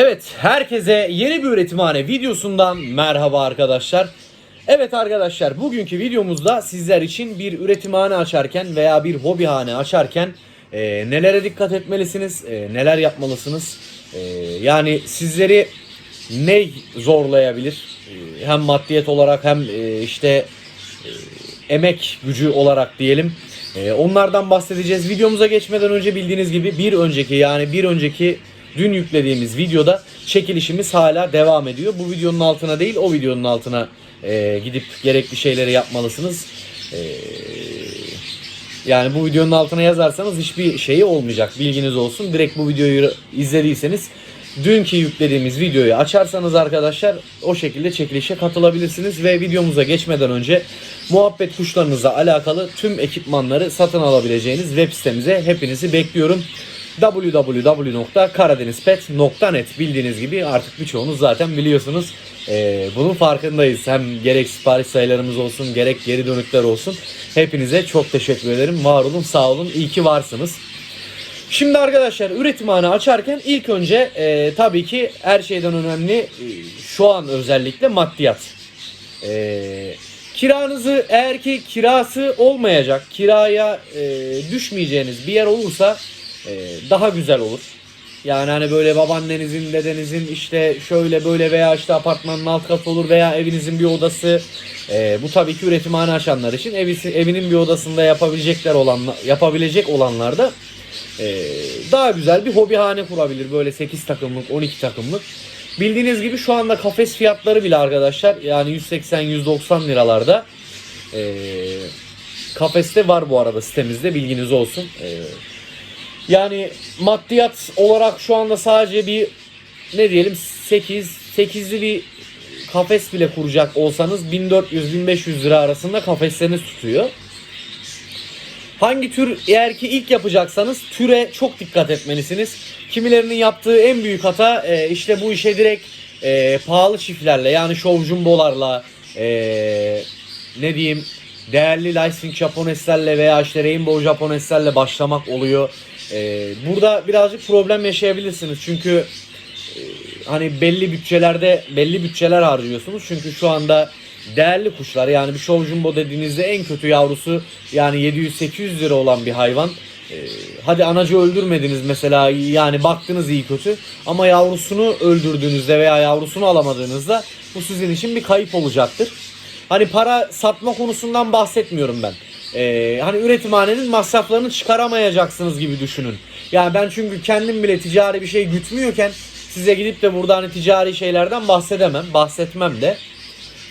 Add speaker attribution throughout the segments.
Speaker 1: Evet, herkese yeni bir üretimhane videosundan merhaba arkadaşlar. Evet arkadaşlar, bugünkü videomuzda sizler için bir üretimhane açarken veya bir hobihane açarken e, nelere dikkat etmelisiniz, e, neler yapmalısınız? E, yani sizleri ne zorlayabilir? E, hem maddiyet olarak hem e, işte e, emek gücü olarak diyelim. E, onlardan bahsedeceğiz. Videomuza geçmeden önce bildiğiniz gibi bir önceki yani bir önceki dün yüklediğimiz videoda çekilişimiz hala devam ediyor. Bu videonun altına değil o videonun altına e, gidip gerekli şeyleri yapmalısınız. E, yani bu videonun altına yazarsanız hiçbir şeyi olmayacak. Bilginiz olsun. Direkt bu videoyu izlediyseniz dünkü yüklediğimiz videoyu açarsanız arkadaşlar o şekilde çekilişe katılabilirsiniz ve videomuza geçmeden önce muhabbet kuşlarınızla alakalı tüm ekipmanları satın alabileceğiniz web sitemize hepinizi bekliyorum www.karadenizpet.net bildiğiniz gibi artık birçoğunuz zaten biliyorsunuz. Ee, bunun farkındayız. Hem gerek sipariş sayılarımız olsun gerek geri dönükler olsun. Hepinize çok teşekkür ederim. Var olun sağ olun. İyi ki varsınız. Şimdi arkadaşlar üretimhane açarken ilk önce e, tabii ki her şeyden önemli e, şu an özellikle maddiyat. E, kiranızı eğer ki kirası olmayacak, kiraya e, düşmeyeceğiniz bir yer olursa e, daha güzel olur. Yani hani böyle babaannenizin, dedenizin işte şöyle böyle veya işte apartmanın alt katı olur veya evinizin bir odası. E, bu tabii ki üretimhane açanlar için evisi, evinin bir odasında yapabilecekler olan yapabilecek olanlar da e, daha güzel bir hobihane kurabilir. Böyle 8 takımlık, 12 takımlık. Bildiğiniz gibi şu anda kafes fiyatları bile arkadaşlar yani 180-190 liralarda. E, kafeste var bu arada sitemizde bilginiz olsun. E, yani maddiyat olarak şu anda sadece bir ne diyelim 8 8'li bir kafes bile kuracak olsanız 1400-1500 lira arasında kafesleriniz tutuyor. Hangi tür eğer ki ilk yapacaksanız türe çok dikkat etmelisiniz. Kimilerinin yaptığı en büyük hata e, işte bu işe direkt e, pahalı çiftlerle yani show jumbolarla e, ne diyeyim değerli licensing Japoneslerle veya işte Rainbow Japoneslerle başlamak oluyor. E, burada birazcık problem yaşayabilirsiniz çünkü e, hani belli bütçelerde belli bütçeler harcıyorsunuz çünkü şu anda değerli kuşlar yani bir show jumbo dediğinizde en kötü yavrusu yani 700-800 lira olan bir hayvan. Ee, hadi anacı öldürmediniz mesela yani baktınız iyi kötü ama yavrusunu öldürdüğünüzde veya yavrusunu alamadığınızda bu sizin için bir kayıp olacaktır. Hani para satma konusundan bahsetmiyorum ben. Ee, hani üretimhanenin masraflarını çıkaramayacaksınız gibi düşünün. Yani ben çünkü kendim bile ticari bir şey gütmüyorken size gidip de burada hani ticari şeylerden bahsedemem, bahsetmem de.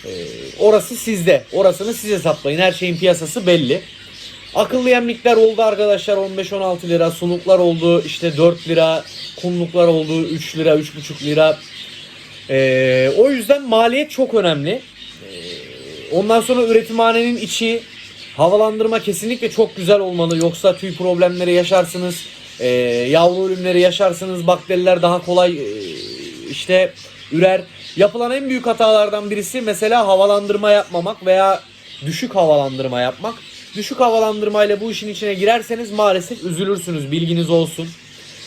Speaker 1: Ee, orası sizde. Orasını siz hesaplayın. Her şeyin piyasası belli. Akıllı yemlikler oldu arkadaşlar 15-16 lira. Suluklar oldu işte 4 lira. Kumluklar oldu 3 lira 3,5 lira. Ee, o yüzden maliyet çok önemli. Ee, ondan sonra üretimhanenin içi havalandırma kesinlikle çok güzel olmalı. Yoksa tüy problemleri yaşarsınız. Ee, yavru ölümleri yaşarsınız. Bakteriler daha kolay e, işte ürer. Yapılan en büyük hatalardan birisi mesela havalandırma yapmamak veya düşük havalandırma yapmak. Düşük havalandırmayla bu işin içine girerseniz maalesef üzülürsünüz bilginiz olsun.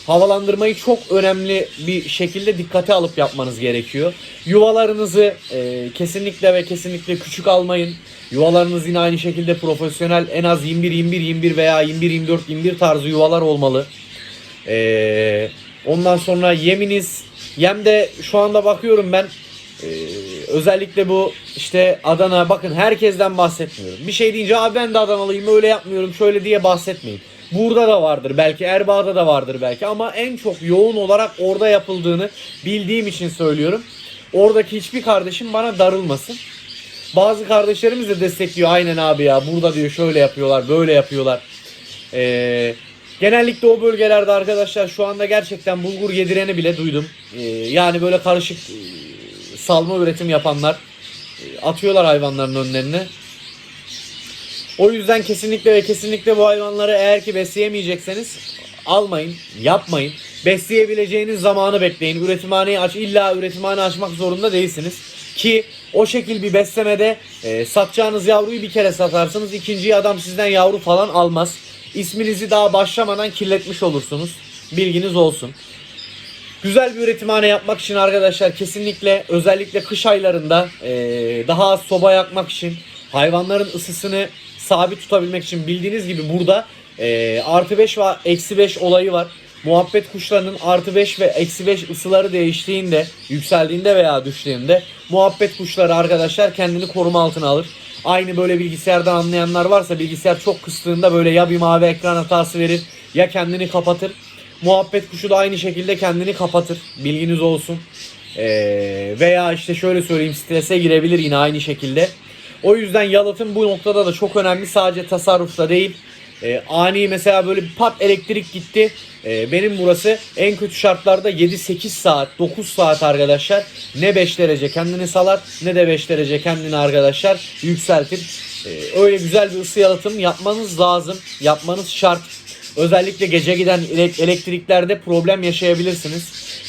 Speaker 1: Havalandırmayı çok önemli bir şekilde dikkate alıp yapmanız gerekiyor. Yuvalarınızı e, kesinlikle ve kesinlikle küçük almayın. Yuvalarınız yine aynı şekilde profesyonel en az 21 21 21 veya 21 24 21 tarzı yuvalar olmalı. E, ondan sonra yeminiz Yem de şu anda bakıyorum ben ee, özellikle bu işte Adana bakın herkesten bahsetmiyorum. Bir şey deyince abi ben de Adanalıyım öyle yapmıyorum şöyle diye bahsetmeyin. Burada da vardır belki Erbaa'da da vardır belki ama en çok yoğun olarak orada yapıldığını bildiğim için söylüyorum. Oradaki hiçbir kardeşim bana darılmasın. Bazı kardeşlerimiz de destekliyor aynen abi ya burada diyor şöyle yapıyorlar böyle yapıyorlar. Eee Genellikle o bölgelerde arkadaşlar şu anda gerçekten bulgur yedireni bile duydum. Ee, yani böyle karışık e, salma üretim yapanlar e, atıyorlar hayvanların önlerine. O yüzden kesinlikle ve kesinlikle bu hayvanları eğer ki besleyemeyecekseniz almayın, yapmayın. Besleyebileceğiniz zamanı bekleyin. Üretimhaneyi aç, illa üretimhane açmak zorunda değilsiniz. Ki o şekil bir beslemede e, satacağınız yavruyu bir kere satarsınız. ikinciyi adam sizden yavru falan almaz. İsminizi daha başlamadan kirletmiş olursunuz. Bilginiz olsun. Güzel bir üretimhane yapmak için arkadaşlar kesinlikle özellikle kış aylarında e, daha az soba yakmak için hayvanların ısısını sabit tutabilmek için bildiğiniz gibi burada e, artı 5 ve eksi 5 olayı var. Muhabbet kuşlarının artı 5 ve eksi 5 ısıları değiştiğinde, yükseldiğinde veya düştüğünde muhabbet kuşları arkadaşlar kendini koruma altına alır. Aynı böyle bilgisayardan anlayanlar varsa bilgisayar çok kıstığında böyle ya bir mavi ekran hatası verir ya kendini kapatır. Muhabbet kuşu da aynı şekilde kendini kapatır. Bilginiz olsun. Ee, veya işte şöyle söyleyeyim strese girebilir yine aynı şekilde. O yüzden yalıtım bu noktada da çok önemli. Sadece tasarrufta değil. Ee, ani mesela böyle bir pat elektrik gitti. Ee, benim burası en kötü şartlarda 7-8 saat, 9 saat arkadaşlar. Ne 5 derece kendini salar ne de 5 derece kendini arkadaşlar yükseltir. Ee, öyle güzel bir ısı yalıtım yapmanız lazım. Yapmanız şart. Özellikle gece giden ele- elektriklerde problem yaşayabilirsiniz.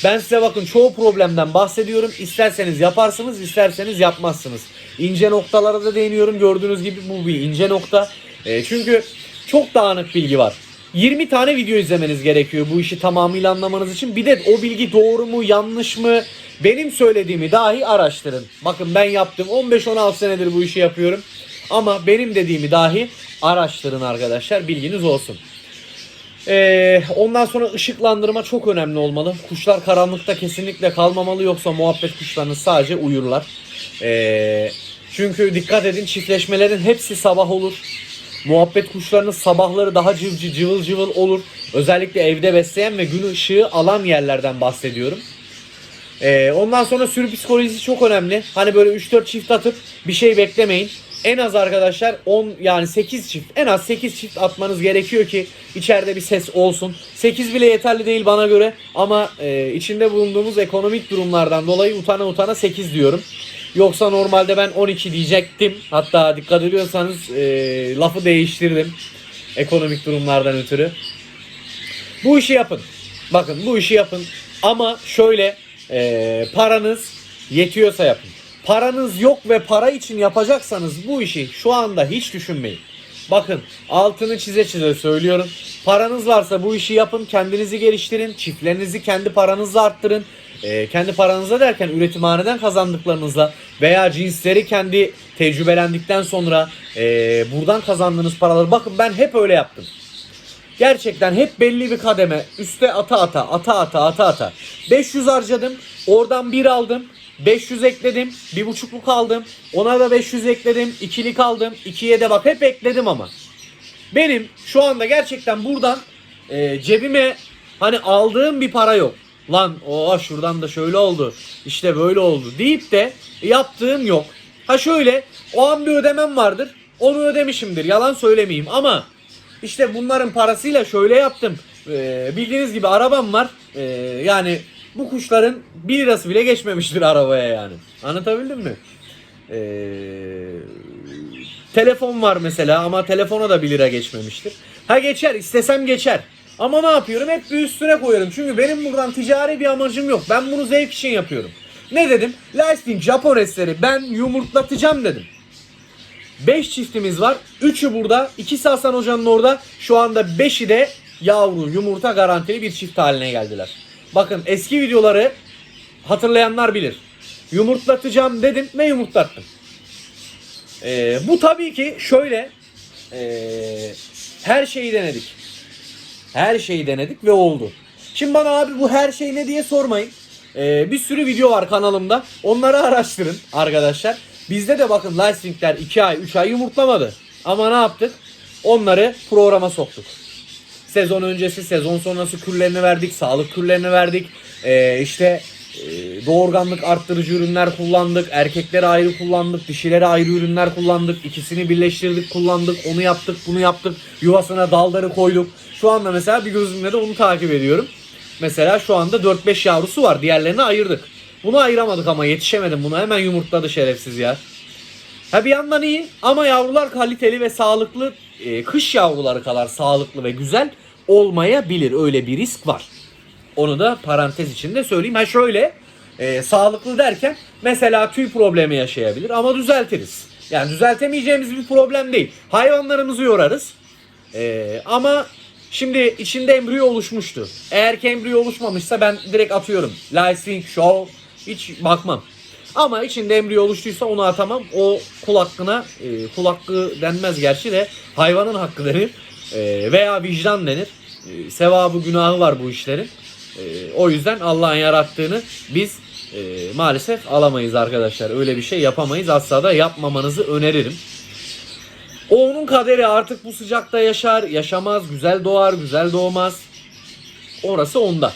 Speaker 1: Ben size bakın çoğu problemden bahsediyorum. İsterseniz yaparsınız, isterseniz yapmazsınız. İnce noktalara da değiniyorum. Gördüğünüz gibi bu bir ince nokta. E, çünkü çok dağınık bilgi var. 20 tane video izlemeniz gerekiyor bu işi tamamıyla anlamanız için. Bir de o bilgi doğru mu, yanlış mı? Benim söylediğimi dahi araştırın. Bakın ben yaptım. 15-16 senedir bu işi yapıyorum. Ama benim dediğimi dahi araştırın arkadaşlar. Bilginiz olsun. Ee, ondan sonra ışıklandırma çok önemli olmalı. Kuşlar karanlıkta kesinlikle kalmamalı yoksa muhabbet kuşlarınız sadece uyurlar. Ee, çünkü dikkat edin çiftleşmelerin hepsi sabah olur. Muhabbet kuşlarının sabahları daha cıvcı cıvıl cıvıl olur. Özellikle evde besleyen ve gün ışığı alan yerlerden bahsediyorum. Ee, ondan sonra sürü psikolojisi çok önemli. Hani böyle 3-4 çift atıp bir şey beklemeyin. En az arkadaşlar 10 yani 8 çift en az 8 çift atmanız gerekiyor ki içeride bir ses olsun. 8 bile yeterli değil bana göre ama e, içinde bulunduğumuz ekonomik durumlardan dolayı utana utana 8 diyorum. Yoksa normalde ben 12 diyecektim. Hatta dikkat ediyorsanız e, lafı değiştirdim. Ekonomik durumlardan ötürü. Bu işi yapın. Bakın bu işi yapın. Ama şöyle e, paranız yetiyorsa yapın. Paranız yok ve para için yapacaksanız bu işi şu anda hiç düşünmeyin. Bakın altını çize çize söylüyorum. Paranız varsa bu işi yapın. Kendinizi geliştirin. Çiftlerinizi kendi paranızla arttırın. E, kendi paranızla derken üretimhaneden kazandıklarınızla veya cinsleri kendi tecrübelendikten sonra e, buradan kazandığınız paraları bakın ben hep öyle yaptım. Gerçekten hep belli bir kademe üste ata ata ata ata ata ata. 500 harcadım. Oradan 1 aldım. 500 ekledim. Bir buçukluk aldım. Ona da 500 ekledim. ikilik aldım. ikiye de bak hep ekledim ama. Benim şu anda gerçekten buradan e, cebime hani aldığım bir para yok. Lan o şuradan da şöyle oldu. işte böyle oldu deyip de yaptığım yok. Ha şöyle o an bir ödemem vardır. Onu ödemişimdir. Yalan söylemeyeyim ama işte bunların parasıyla şöyle yaptım. Ee, bildiğiniz gibi arabam var. Ee, yani bu kuşların 1 lirası bile geçmemiştir arabaya yani. Anlatabildim mi? Ee, telefon var mesela ama telefona da 1 lira geçmemiştir. Ha geçer istesem geçer. Ama ne yapıyorum? Hep bir üstüne koyuyorum. Çünkü benim buradan ticari bir amacım yok. Ben bunu zevk için yapıyorum. Ne dedim? Lasting Japonesleri ben yumurtlatacağım dedim. 5 çiftimiz var. 3'ü burada. İkisi Hasan Hoca'nın orada. Şu anda 5'i de yavru yumurta garantili bir çift haline geldiler. Bakın eski videoları hatırlayanlar bilir. Yumurtlatacağım dedim ve yumurtlattım. Ee, bu tabii ki şöyle ee, her şeyi denedik. Her şeyi denedik ve oldu. Şimdi bana abi bu her şey ne diye sormayın. Ee, bir sürü video var kanalımda. Onları araştırın arkadaşlar. Bizde de bakın Lightstring'ler 2 ay 3 ay yumurtlamadı. Ama ne yaptık? Onları programa soktuk. Sezon öncesi, sezon sonrası kürlerini verdik, sağlık kürlerini verdik. Ee, işte e, doğurganlık arttırıcı ürünler kullandık. Erkekleri ayrı kullandık, dişileri ayrı ürünler kullandık. İkisini birleştirdik, kullandık. Onu yaptık, bunu yaptık. Yuvasına dalları koyduk. Şu anda mesela bir gözümle de onu takip ediyorum. Mesela şu anda 4-5 yavrusu var. Diğerlerini ayırdık. Bunu ayıramadık ama yetişemedim. Bunu hemen yumurtladı şerefsiz ya. Ha bir yandan iyi ama yavrular kaliteli ve sağlıklı e, kış yavruları kadar sağlıklı ve güzel olmayabilir. Öyle bir risk var. Onu da parantez içinde söyleyeyim. Ha şöyle e, sağlıklı derken mesela tüy problemi yaşayabilir ama düzeltiriz. Yani düzeltemeyeceğimiz bir problem değil. Hayvanlarımızı yorarız. E, ama Şimdi içinde embriyo oluşmuştu. Eğer ki embriyo oluşmamışsa ben direkt atıyorum. Lysing Show hiç bakmam. Ama içinde embriyo oluştuysa onu atamam. O kul hakkına, e, kul hakkı denmez gerçi de hayvanın hakkı denir. E, veya vicdan denir. E, sevabı günahı var bu işlerin. E, o yüzden Allah'ın yarattığını biz e, maalesef alamayız arkadaşlar. Öyle bir şey yapamayız. Asla da yapmamanızı öneririm. O onun kaderi artık bu sıcakta yaşar, yaşamaz, güzel doğar, güzel doğmaz. Orası onda.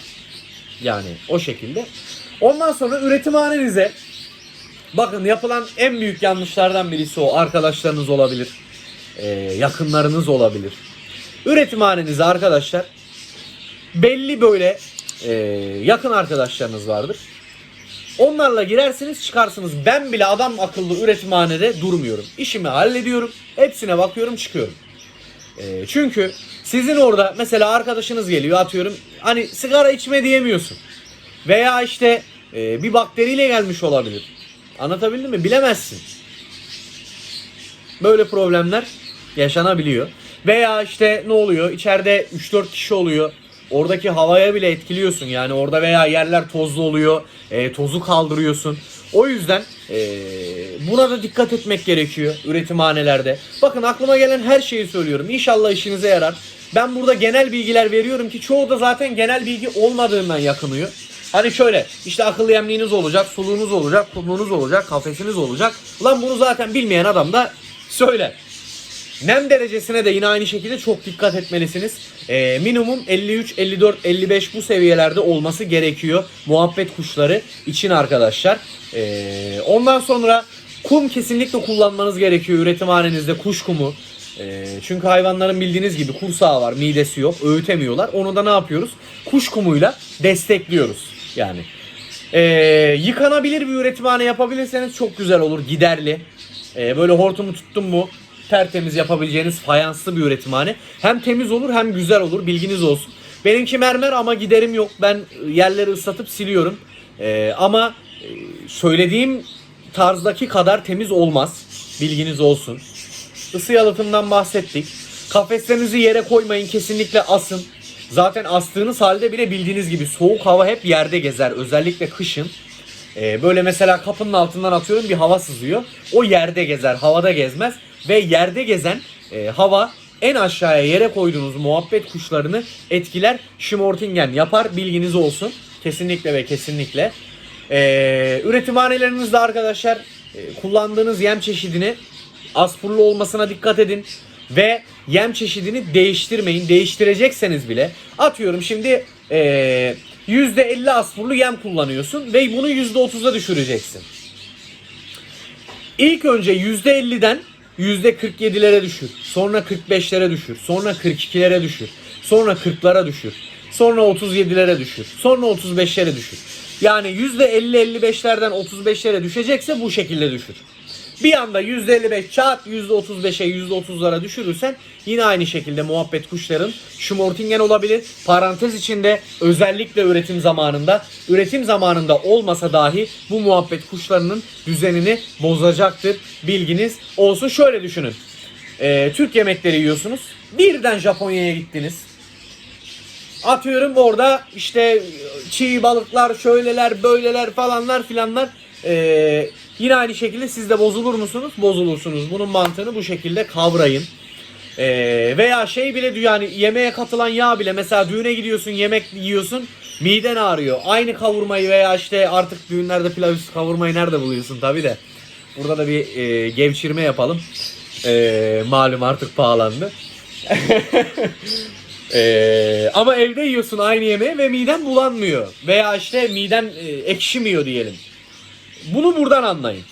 Speaker 1: Yani o şekilde. Ondan sonra üretimhanenize bakın yapılan en büyük yanlışlardan birisi o. Arkadaşlarınız olabilir. yakınlarınız olabilir. Üretimhanenize arkadaşlar belli böyle e, yakın arkadaşlarınız vardır. Onlarla girersiniz çıkarsınız. Ben bile adam akıllı üretimhanede durmuyorum. İşimi hallediyorum. Hepsine bakıyorum çıkıyorum. Ee, çünkü sizin orada mesela arkadaşınız geliyor atıyorum. Hani sigara içme diyemiyorsun. Veya işte e, bir bakteriyle gelmiş olabilir. Anlatabildim mi? Bilemezsin. Böyle problemler yaşanabiliyor. Veya işte ne oluyor? İçeride 3-4 kişi oluyor. Oradaki havaya bile etkiliyorsun. Yani orada veya yerler tozlu oluyor. e, tozu kaldırıyorsun. O yüzden e, buna da dikkat etmek gerekiyor üretimhanelerde. Bakın aklıma gelen her şeyi söylüyorum. İnşallah işinize yarar. Ben burada genel bilgiler veriyorum ki çoğu da zaten genel bilgi olmadığından yakınıyor. Hani şöyle işte akıllı yemliğiniz olacak, suluğunuz olacak, kumluğunuz olacak, kafesiniz olacak. Ulan bunu zaten bilmeyen adam da söyler. Nem derecesine de yine aynı şekilde çok dikkat etmelisiniz. Ee, minimum 53, 54, 55 bu seviyelerde olması gerekiyor. Muhabbet kuşları için arkadaşlar. Ee, ondan sonra kum kesinlikle kullanmanız gerekiyor üretimhanenizde kuş kumu. Ee, çünkü hayvanların bildiğiniz gibi kursağı var, midesi yok, öğütemiyorlar. Onu da ne yapıyoruz? Kuş kumuyla destekliyoruz yani. Ee, yıkanabilir bir üretimhane yapabilirseniz çok güzel olur, giderli. Ee, böyle hortumu tuttum mu tertemiz yapabileceğiniz fayanslı bir üretimhane. Hem temiz olur hem güzel olur bilginiz olsun. Benimki mermer ama giderim yok. Ben yerleri ıslatıp siliyorum. Ee, ama e, söylediğim tarzdaki kadar temiz olmaz. Bilginiz olsun. Isı yalıtımdan bahsettik. Kafeslerinizi yere koymayın kesinlikle asın. Zaten astığınız halde bile bildiğiniz gibi soğuk hava hep yerde gezer. Özellikle kışın. Ee, böyle mesela kapının altından atıyorum bir hava sızıyor. O yerde gezer, havada gezmez. Ve yerde gezen e, hava en aşağıya yere koyduğunuz muhabbet kuşlarını etkiler. Schmortingen yapar. Bilginiz olsun. Kesinlikle ve kesinlikle. Ee, üretimhanelerinizde arkadaşlar e, kullandığınız yem çeşidini aspurlu olmasına dikkat edin. Ve yem çeşidini değiştirmeyin. Değiştirecekseniz bile atıyorum şimdi e, %50 aspurlu yem kullanıyorsun ve bunu %30'a düşüreceksin. İlk önce %50'den %47'lere düşür. Sonra 45'lere düşür. Sonra 42'lere düşür. Sonra 40'lara düşür. Sonra 37'lere düşür. Sonra 35'lere düşür. Yani %50-55'lerden 35'lere düşecekse bu şekilde düşür. Bir anda %55 çat %35'e %30'lara düşürürsen yine aynı şekilde muhabbet kuşların şumortingen olabilir. Parantez içinde özellikle üretim zamanında üretim zamanında olmasa dahi bu muhabbet kuşlarının düzenini bozacaktır. Bilginiz olsun. Şöyle düşünün. Ee, Türk yemekleri yiyorsunuz. Birden Japonya'ya gittiniz. Atıyorum orada işte çiğ balıklar, şöyleler, böyleler falanlar filanlar. Ee, yine aynı şekilde siz de bozulur musunuz? Bozulursunuz. Bunun mantığını bu şekilde kavrayın. Ee, veya şey bile diyor yani yemeğe katılan yağ bile mesela düğüne gidiyorsun yemek yiyorsun miden ağrıyor. Aynı kavurmayı veya işte artık düğünlerde pilav üstü kavurmayı nerede buluyorsun tabi de. Burada da bir e, gevşirme yapalım. E, malum artık pahalandı. Ee, ama evde yiyorsun aynı yemeği ve miden bulanmıyor. Veya işte miden e, ekşimiyor diyelim. Bunu buradan anlayın.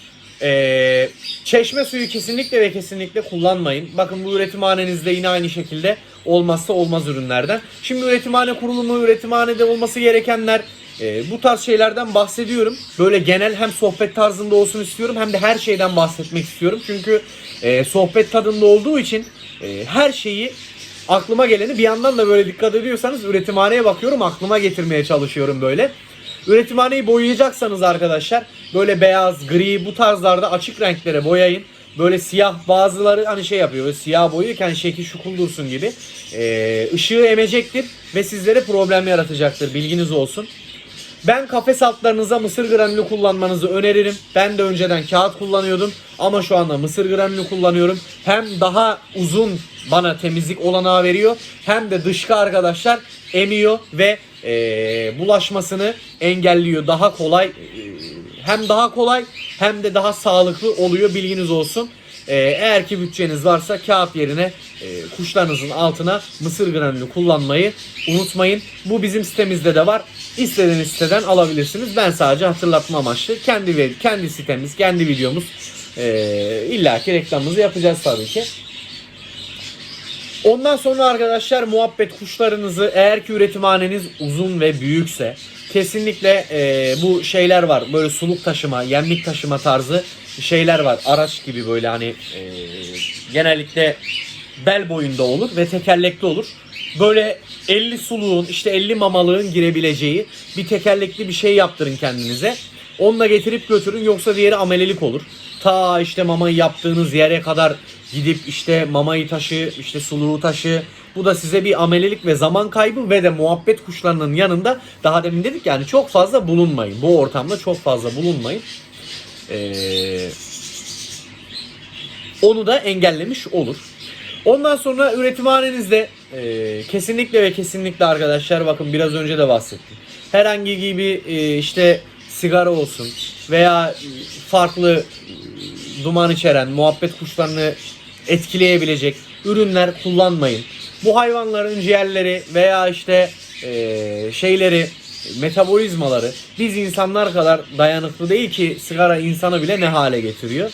Speaker 1: Ee, çeşme suyu kesinlikle ve kesinlikle kullanmayın. Bakın bu üretimhanenizde yine aynı şekilde olmazsa olmaz ürünlerden. Şimdi üretimhane kurulumu, üretimhanede olması gerekenler e, bu tarz şeylerden bahsediyorum. Böyle genel hem sohbet tarzında olsun istiyorum hem de her şeyden bahsetmek istiyorum. Çünkü e, sohbet tadında olduğu için e, her şeyi aklıma geleni bir yandan da böyle dikkat ediyorsanız üretimhaneye bakıyorum aklıma getirmeye çalışıyorum böyle. Üretimhaneyi boyayacaksanız arkadaşlar böyle beyaz, gri bu tarzlarda açık renklere boyayın. böyle siyah bazıları hani şey yapıyor böyle siyah boyuyorken şekil şukul dursun gibi e, ışığı emecektir ve sizlere problem yaratacaktır bilginiz olsun. Ben kafes altlarınıza mısır granülü kullanmanızı öneririm. Ben de önceden kağıt kullanıyordum ama şu anda mısır granülü kullanıyorum. Hem daha uzun bana temizlik olanağı veriyor hem de dışkı arkadaşlar emiyor ve e, bulaşmasını engelliyor. Daha kolay e, hem daha kolay hem de daha sağlıklı oluyor bilginiz olsun. E, eğer ki bütçeniz varsa kağıt yerine e, kuşlarınızın altına mısır granülü kullanmayı unutmayın. Bu bizim sitemizde de var. İstediğiniz siteden alabilirsiniz. Ben sadece hatırlatma amaçlı kendi kendi sitemiz, kendi videomuz e, illaki reklamımızı yapacağız tabii ki. Ondan sonra arkadaşlar muhabbet kuşlarınızı eğer ki üretimhaneniz uzun ve büyükse kesinlikle e, bu şeyler var. Böyle suluk taşıma, yemlik taşıma tarzı şeyler var. Araç gibi böyle hani e, genellikle bel boyunda olur ve tekerlekli olur. Böyle 50 suluğun işte 50 mamalığın girebileceği bir tekerlekli bir şey yaptırın kendinize. Onunla getirip götürün yoksa diğeri amelelik olur. Ta işte mamayı yaptığınız yere kadar gidip işte mamayı taşı, işte suluğu taşı. Bu da size bir amelelik ve zaman kaybı ve de muhabbet kuşlarının yanında daha demin dedik yani çok fazla bulunmayın. Bu ortamda çok fazla bulunmayın. Ee, onu da engellemiş olur. Ondan sonra üretimhanenizde e, kesinlikle ve kesinlikle arkadaşlar bakın biraz önce de bahsettim. Herhangi gibi e, işte sigara olsun veya farklı duman içeren muhabbet kuşlarını etkileyebilecek ürünler kullanmayın. Bu hayvanların ciğerleri veya işte e, şeyleri metabolizmaları biz insanlar kadar dayanıklı değil ki sigara insanı bile ne hale getiriyor.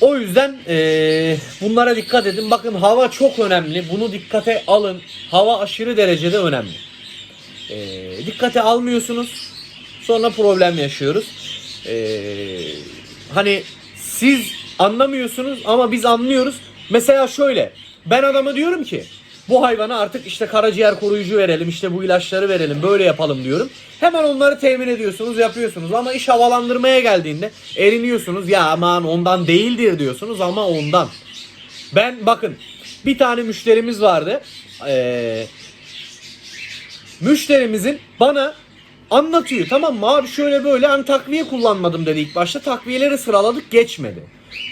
Speaker 1: O yüzden eee, bunlara dikkat edin. Bakın hava çok önemli. Bunu dikkate alın. Hava aşırı derecede önemli. Eee, dikkate almıyorsunuz. Sonra problem yaşıyoruz. Eee, hani siz anlamıyorsunuz ama biz anlıyoruz. Mesela şöyle. Ben adama diyorum ki bu hayvana artık işte karaciğer koruyucu verelim, işte bu ilaçları verelim, böyle yapalım diyorum. Hemen onları temin ediyorsunuz, yapıyorsunuz ama iş havalandırmaya geldiğinde eriniyorsunuz. Ya aman ondan değildir diyorsunuz ama ondan. Ben bakın bir tane müşterimiz vardı. Ee, müşterimizin bana anlatıyor tamam mı abi şöyle böyle hani takviye kullanmadım dedi ilk başta takviyeleri sıraladık geçmedi.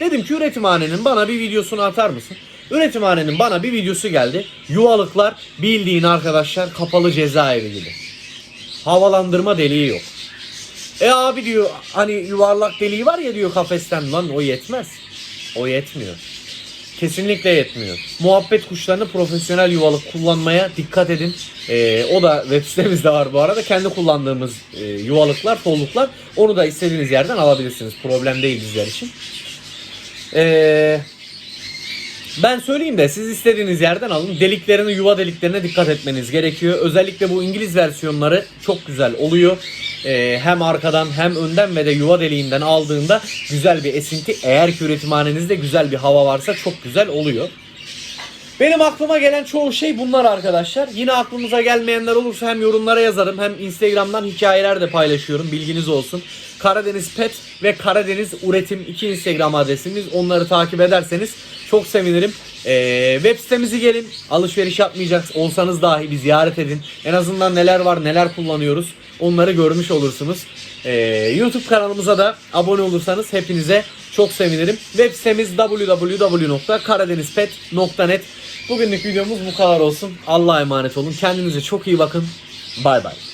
Speaker 1: Dedim ki üretimhanenin bana bir videosunu atar mısın? Üretimhanenin bana bir videosu geldi. Yuvalıklar bildiğin arkadaşlar kapalı cezaevi gibi. Havalandırma deliği yok. E abi diyor hani yuvarlak deliği var ya diyor kafesten lan o yetmez. O yetmiyor. Kesinlikle yetmiyor. Muhabbet kuşlarını profesyonel yuvalık kullanmaya dikkat edin. Ee, o da web sitemizde var bu arada. Kendi kullandığımız e, yuvalıklar, kolluklar. Onu da istediğiniz yerden alabilirsiniz. Problem değil bizler için. Ee, ben söyleyeyim de siz istediğiniz yerden alın. Deliklerini, yuva deliklerine dikkat etmeniz gerekiyor. Özellikle bu İngiliz versiyonları çok güzel oluyor. Ee, hem arkadan hem önden ve de yuva deliğinden aldığında güzel bir esinti. Eğer ki üretimhanenizde güzel bir hava varsa çok güzel oluyor. Benim aklıma gelen çoğu şey bunlar arkadaşlar. Yine aklımıza gelmeyenler olursa hem yorumlara yazarım hem Instagram'dan hikayeler de paylaşıyorum. Bilginiz olsun. Karadeniz Pet ve Karadeniz Üretim iki Instagram adresimiz. Onları takip ederseniz çok sevinirim. Ee, web sitemizi gelin. Alışveriş yapmayacak olsanız dahi bir ziyaret edin. En azından neler var neler kullanıyoruz onları görmüş olursunuz. Ee, YouTube kanalımıza da abone olursanız hepinize çok sevinirim. Web sitemiz www.karadenizpet.net Bugünlük videomuz bu kadar olsun. Allah'a emanet olun. Kendinize çok iyi bakın. Bay bay.